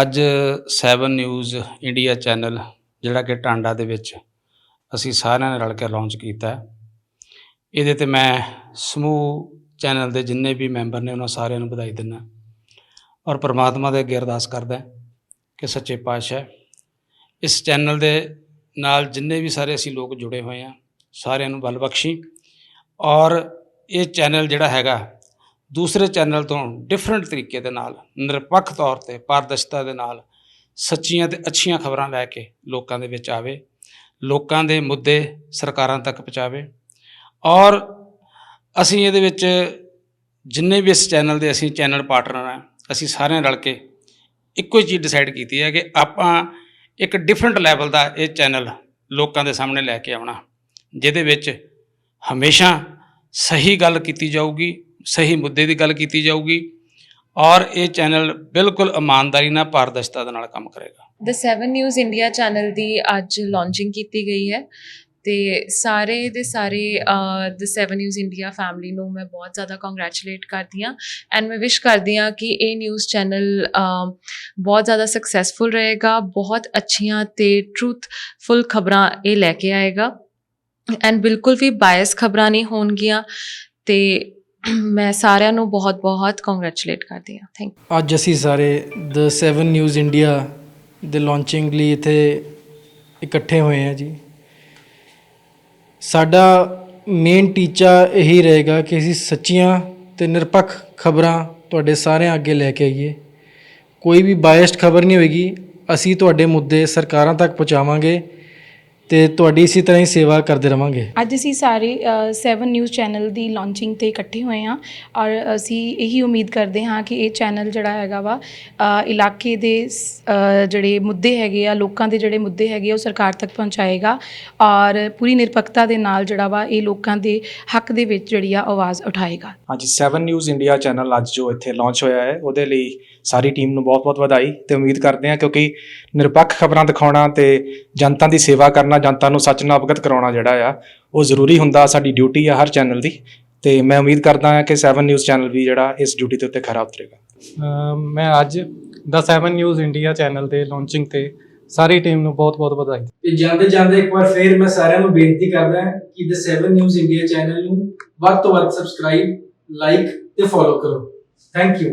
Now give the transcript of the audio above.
ਅੱਜ 7 news India channel, ਜਿਹੜਾ ਕਿ ਟਾਂਡਾ ਦੇ ਵਿੱਚ ਅਸੀਂ ਸਾਰਿਆਂ ਨੇ ਰਲ ਕੇ ਲਾਂਚ ਕੀਤਾ ਇਹਦੇ ਤੇ ਮੈਂ ਸਮੂਹ ਚੈਨਲ ਦੇ ਜਿੰਨੇ ਵੀ ਮੈਂਬਰ ਨੇ ਉਹਨਾਂ ਸਾਰਿਆਂ ਨੂੰ ਵਧਾਈ ਦਿੰਦਾ ਔਰ ਪ੍ਰਮਾਤਮਾ ਦੇ ਅੱਗੇ ਅਰਦਾਸ ਕਰਦਾ ਕਿ ਸੱਚੇ ਪਾਤਸ਼ਾਹ ਇਸ ਚੈਨਲ ਦੇ ਨਾਲ ਜਿੰਨੇ ਵੀ ਸਾਰੇ ਅਸੀਂ ਲੋਕ ਜੁੜੇ ਹੋਏ ਆ ਸਾਰਿਆਂ ਨੂੰ ਬਲ ਬਖਸ਼ੀ। ਔਰ ਇਹ ਚੈਨਲ ਜਿਹੜਾ ਹੈਗਾ ਦੂਸਰੇ ਚੈਨਲ ਤੋਂ ਡਿਫਰੈਂਟ ਤਰੀਕੇ ਦੇ ਨਾਲ, ਨਿਰਪੱਖ ਤੌਰ ਤੇ ਪਾਰਦਰਸ਼ਤਾ ਦੇ ਨਾਲ ਸੱਚੀਆਂ ਤੇ ਅੱਛੀਆਂ ਖਬਰਾਂ ਲੈ ਕੇ ਲੋਕਾਂ ਦੇ ਵਿੱਚ ਆਵੇ, ਲੋਕਾਂ ਦੇ ਮੁੱਦੇ ਸਰਕਾਰਾਂ ਤੱਕ ਪਹੁੰਚਾਵੇ ਔਰ ਅਸੀਂ ਇਹਦੇ ਵਿੱਚ ਜਿੰਨੇ ਵੀ ਇਸ ਚੈਨਲ ਦੇ ਅਸੀਂ ਚੈਨਲ ਪਾਰਟਨਰ ਆ ਅਸੀਂ ਸਾਰਿਆਂ ਰਲ ਕੇ ਇੱਕੋ ਹੀ ਚੀਜ਼ ਡਿਸਾਈਡ ਕੀਤੀ ਹੈ ਕਿ ਆਪਾਂ ਇੱਕ ਡਿਫਰੈਂਟ ਲੈਵਲ ਦਾ ਇਹ ਚੈਨਲ ਲੋਕਾਂ ਦੇ ਸਾਹਮਣੇ ਲੈ ਕੇ ਆਉਣਾ, ਜਿਹਦੇ ਵਿੱਚ ਹਮੇਸ਼ਾ ਸਹੀ ਗੱਲ ਕੀਤੀ ਜਾਊਗੀ ਸਹੀ ਮੁੱਦੇ ਦੀ ਗੱਲ ਕੀਤੀ ਜਾਊਗੀ ਔਰ ਇਹ ਚੈਨਲ ਬਿਲਕੁਲ ਇਮਾਨਦਾਰੀ ਨਾਲ ਪਾਰਦਰਸ਼ਤਾ ਦੇ ਨਾਲ ਕੰਮ ਕਰੇਗਾ। ਦ 7 ਨਿਊਜ਼ ਇੰਡੀਆ ਚੈਨਲ ਦੀ ਅੱਜ ਲਾਂਚਿੰਗ ਕੀਤੀ ਗਈ ਹੈ ਤੇ ਸਾਰੇ ਦੇ ਸਾਰੇ ਦ 7 ਨਿਊਜ਼ ਇੰਡੀਆ ਫੈਮਿਲੀ ਨੂੰ ਮੈਂ ਬਹੁਤ ਜ਼ਿਆਦਾ ਕੰਗ੍ਰੈਚੁਲੇਟ ਕਰਦੀ ਹਾਂ ਐਂਡ ਮੈਂ ਵਿਸ਼ ਕਰਦੀ ਹਾਂ ਕਿ ਇਹ ਨਿਊਜ਼ ਚੈਨਲ ਬਹੁਤ ਜ਼ਿਆਦਾ ਸਕਸੈਸਫੁਲ ਰਹੇਗਾ, ਬਹੁਤ ਅੱਛੀਆਂ ਤੇ ਟਰੂਥਫੁਲ ਖਬਰਾਂ ਇਹ ਲੈ ਕੇ ਆਏਗਾ ਐਂਡ ਬਿਲਕੁਲ ਵੀ ਬਾਇਸ ਖਬਰਾਂ ਨਹੀਂ ਹੋਣਗੀਆਂ ਤੇ ਮੈਂ ਸਾਰਿਆਂ ਨੂੰ ਬਹੁਤ ਬਹੁਤ ਕੰਗ੍ਰੈਚੁਲੇਟ ਕਰਦੀ ਹਾਂ। ਥੈਂਕ ਅੱਜ ਅਸੀਂ ਸਾਰੇ ਦ 7 ਨਿਊਜ਼ ਇੰਡੀਆ ਦੇ ਲਾਂਚਿੰਗ ਲਈ ਇੱਥੇ ਇਕੱਠੇ ਹੋਏ ਹਾਂ ਜੀ। ਸਾਡਾ ਮੇਨ ਟੀਚਾ ਇਹੀ ਰਹੇਗਾ ਕਿ ਅਸੀਂ ਸੱਚੀਆਂ ਤੇ ਨਿਰਪੱਖ ਖਬਰਾਂ ਤੁਹਾਡੇ ਸਾਰਿਆਂ ਅੱਗੇ ਲੈ ਕੇ ਆਈਏ। ਕੋਈ ਵੀ ਬਾਇਸਡ ਖਬਰ ਨਹੀਂ ਹੋਏਗੀ। ਅਸੀਂ ਤੁਹਾਡੇ ਮੁੱਦੇ ਸਰਕਾਰਾਂ ਤੱਕ ਪਹੁੰਚਾਵਾਂਗੇ। ਤੇ ਤੁਹਾਡੀ ਇਸੇ ਤਰ੍ਹਾਂ ਹੀ ਸੇਵਾ ਕਰਦੇ ਰਵਾਂਗੇ। ਅੱਜ ਅਸੀਂ ਸਾਰੇ 7 ਨਿਊਜ਼ ਚੈਨਲ ਦੀ ਲਾਂਚਿੰਗ ਤੇ ਇਕੱਠੇ ਹੋਏ ਹਾਂ ਔਰ ਅਸੀਂ ਇਹੀ ਉਮੀਦ ਕਰਦੇ ਹਾਂ ਕਿ ਇਹ ਚੈਨਲ ਜਿਹੜਾ ਹੈਗਾ ਵਾ ਅ, ਇਲਾਕੇ ਦੇ ਸ- ਅ, ਜਿਹੜੇ ਮੁੱਦੇ ਹੈਗੇ ਆ ਲੋਕਾਂ ਦੇ ਜਿਹੜੇ ਮੁੱਦੇ ਹੈਗੇ ਆ ਉਹ ਸਰਕਾਰ ਤੱਕ ਪਹੁੰਚਾਏਗਾ ਔਰ ਪੂਰੀ ਨਿਰਪੱਖਤਾ ਦੇ ਨਾਲ ਜਿਹੜਾ ਵਾ ਇਹ ਲੋਕਾਂ ਦੇ ਹੱਕ ਦੇ ਵਿੱਚ ਜਿਹੜੀ ਆ ਆਵਾਜ਼ ਉਠਾਏਗਾ। ਹਾਂਜੀ 7 ਨਿਊਜ਼ ਇੰਡੀਆ ਚੈਨਲ ਅੱਜ ਜੋ ਇੱਥੇ ਲਾਂਚ ਹੋਇਆ ਹੈ ਉਹਦੇ ਲਈ ਸਾਰੀ ਟੀਮ ਨੂੰ ਬਹੁਤ-ਬਹੁਤ ਵਧਾਈ ਤੇ ਉਮੀਦ ਕਰਦੇ ਹਾਂ ਕਿਉਂਕਿ ਨਿਰਪੱਖ ਖਬਰਾਂ ਦਿਖਾਉਣਾ ਤੇ ਜਨਤਾ ਦੀ ਸੇਵਾ ਕਰਨਾ ਜਨਤਾ ਨੂੰ ਸੱਚ ਨਾਲ ਅਵਗਤ ਕਰਾਉਣਾ ਜਿਹੜਾ ਆ ਉਹ ਜ਼ਰੂਰੀ ਹੁੰਦਾ ਸਾਡੀ ਡਿਊਟੀ ਆ ਹਰ ਚੈਨਲ ਦੀ। ਤੇ ਮੈਂ ਉਮੀਦ ਕਰਦਾ ਹਾਂ ਕਿ 7 ਨਿਊਜ਼ ਚੈਨਲ ਵੀ ਜਿਹੜਾ ਇਸ ਡਿਊਟੀ ਦੇ ਉੱਤੇ ਖਰਾ ਉਤਰੇਗਾ। ਮੈਂ ਅੱਜ ਦਾ 7 ਨਿਊਜ਼ ਇੰਡੀਆ ਚੈਨਲ ਦੇ ਲਾਂਚਿੰਗ ਤੇ ਸਾਰੀ ਟੀਮ ਨੂੰ ਬਹੁਤ-ਬਹੁਤ ਵਧਾਈ। ਤੇ ਜਾਂਦੇ ਜਾਂਦੇ ਇੱਕ ਵਾਰ ਫੇਰ ਮੈਂ ਸਾਰਿਆਂ ਨੂੰ ਬੇਨਤੀ ਕਰਦਾ ਹਾਂ ਕਿ ਦ 7 ਨਿਊਜ਼ ਇੰਡੀਆ ਚੈਨਲ ਨੂੰ ਵੱਧ ਤੋਂ ਵੱਧ ਸਬਸਕ੍ਰਾਈਬ ਲਾਈਕ ਤੇ ਫੋਲੋ ਕਰੋ। Thank you